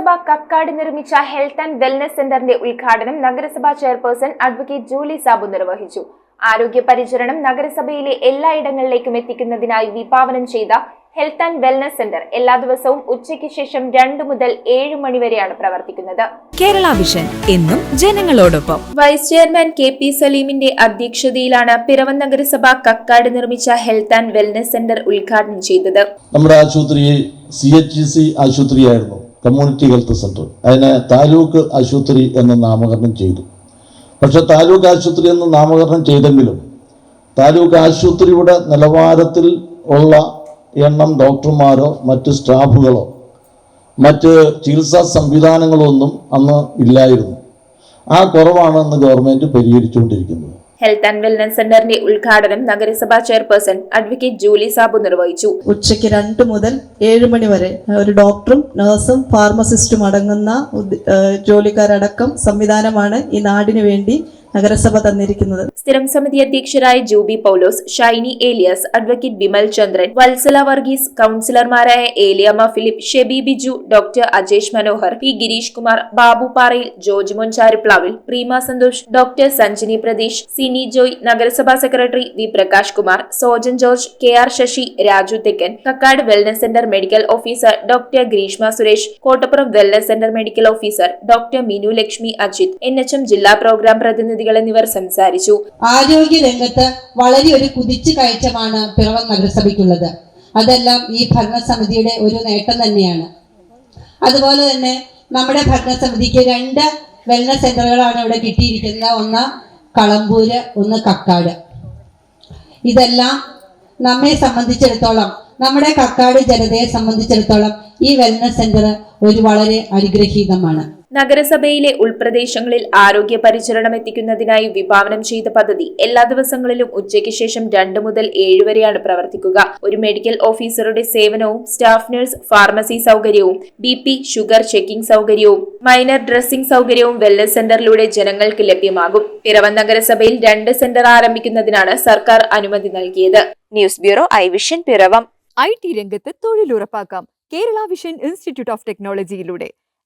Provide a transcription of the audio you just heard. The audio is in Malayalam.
കക്കാട് നിർമ്മിച്ച ഹെൽത്ത് ആൻഡ് വെൽനസ് സെന്ററിന്റെ ഉദ്ഘാടനം നഗരസഭാ ചെയർപേഴ്സൺ അഡ്വക്കേറ്റ് ജൂലി സാബു നിർവഹിച്ചു. ആരോഗ്യ പരിചരണം നഗരസഭയിലെ എല്ലായിടങ്ങളിലേക്കും എത്തിക്കുന്നതിനായി വിഭാവനം ചെയ്ത ഹെൽത്ത് ആൻഡ് വെൽനസ് സെന്റർ എല്ലാ ദിവസവും ഉച്ചയ്ക്ക് ശേഷം രണ്ട് മുതൽ ഏഴ് മണിവരെയാണ് പ്രവർത്തിക്കുന്നത്. കേരള വിഷൻ എന്നും ജനങ്ങളോടൊപ്പം. വൈസ് ചെയർമാൻ കെ പി സലീമിന്റെ അധ്യക്ഷതയിലാണ് പിറവം നഗരസഭ കക്കാട് നിർമ്മിച്ച ഹെൽത്ത് ആൻഡ് വെൽനസ് സെന്റർ ഉദ്ഘാടനം ചെയ്തത്. നമ്മുടെ ആശുപത്രി സി എച്ച് സി ആശുപത്രിയായിരുന്നു. കമ്മ്യൂണിറ്റി ഹെൽത്ത് സെന്റർ അതിനെ താലൂക്ക് ആശുപത്രി എന്ന് നാമകരണം ചെയ്തു. പക്ഷെ താലൂക്ക് ആശുപത്രി എന്ന് നാമകരണം ചെയ്തെങ്കിലും താലൂക്ക് ആശുപത്രിയുടെ നിലവാരത്തിൽ ഉള്ള എണ്ണം ഡോക്ടർമാരോ മറ്റ് സ്റ്റാഫുകളോ മറ്റ് ചികിത്സാ സംവിധാനങ്ങളോ ഒന്നും അന്ന് ഇല്ലായിരുന്നു. ആ കുറവാണ് അന്ന് ഗവൺമെന്റ് പരിഹരിച്ചുകൊണ്ടിരിക്കുന്നത്. ഹെൽത്ത് ആൻഡ് വെൽനസ് സെന്ററിന്റെ ഉദ്ഘാടനം നഗരസഭാ ചെയർപേഴ്സൺ അഡ്വക്കേറ്റ് ജൂലി സാബു നിർവഹിച്ചു. ഉച്ചയ്ക്ക് രണ്ട് മുതൽ ഏഴ് മണി വരെ ഒരു ഡോക്ടറും നഴ്സും ഫാർമസിസ്റ്റും അടങ്ങുന്ന ജോലിക്കാരടക്കം സംവിധാനമാണ് ഈ നാടിനു വേണ്ടി നഗരസഭ തന്നിരിക്കുന്നത്. സ്ഥിരം സമിതി അധ്യക്ഷരായ Jubi Paulose Shiny Eliyas advocate Bimal Chandran Vatsala Varghese കൌൺസിലർമാരായ Eliyamma Philip Shebi Biju doctor Ajesh Manohar P Girish Kumar Babu Parayil Georgemon Charuplavil Preema Santhosh doctor Sanjini Pratheesh Sini Joy നഗരസഭാ secretary V Prakash Kumar Sojan George K R Sasi Raju Thekkan Kakkad wellness centre medical officer doctor Greeshma Suresh Kottappuram wellness centre medical officer doctor Minu Lakshmi Ajith N ജില്ലാ പ്രോഗ്രാം പ്രതിനിധികൾ എന്നിവർ സംസാരിച്ചു. ആരോഗ്യ രംഗത്ത് വളരെ ഒരു കുതിച്ചു കയറ്റമാണ് പിറവം നഗരസഭയ്ക്കുള്ളത് അതെല്ലാം ഈ ഭരണസമിതിയുടെ ഒരു നേട്ടം തന്നെയാണ്. അതുപോലെ തന്നെ നമ്മുടെ ഭരണസമിതിക്ക് രണ്ട് വെൽനസ് സെന്ററുകളാണ് ഇവിടെ കിട്ടിയിരിക്കുന്നത്. ഒന്ന് കളമ്പൂര് ഒന്ന് കക്കാട്. ഇതെല്ലാം നമ്മെ സംബന്ധിച്ചിടത്തോളം നമ്മുടെ കക്കാട് ജനതയെ സംബന്ധിച്ചിടത്തോളം ഈ വെൽനസ് സെന്റർ ഒരു വളരെ അനുഗ്രഹീതമാണ്. നഗരസഭയിലെ ഉൾപ്രദേശങ്ങളിൽ ആരോഗ്യ പരിചരണം എത്തിക്കുന്നതിനായി വിഭാവനം ചെയ്ത പദ്ധതി എല്ലാ ദിവസങ്ങളിലും ഉച്ചയ്ക്ക് ശേഷം രണ്ട് മുതൽ ഏഴ് വരെയാണ് പ്രവർത്തിക്കുക. ഒരു മെഡിക്കൽ ഓഫീസറുടെ സേവനവും സ്റ്റാഫ് നഴ്സ് ഫാർമസി സൗകര്യവും ബി പി ഷുഗർ ചെക്കിംഗ് സൗകര്യവും മൈനർ ഡ്രസ്സിംഗ് സൗകര്യവും വെൽനസ് സെന്ററിലൂടെ ജനങ്ങൾക്ക് ലഭ്യമാകും. പിറവം നഗരസഭയിൽ രണ്ട് സെന്റർ ആരംഭിക്കുന്നതിനാണ് സർക്കാർ അനുമതി നൽകിയത്. News bureau I vision Piravam. I T രംഗത്ത് തൊഴിലുറപ്പാക്കാം. Kerala vision institute of ടെക്നോളജിയിലൂടെ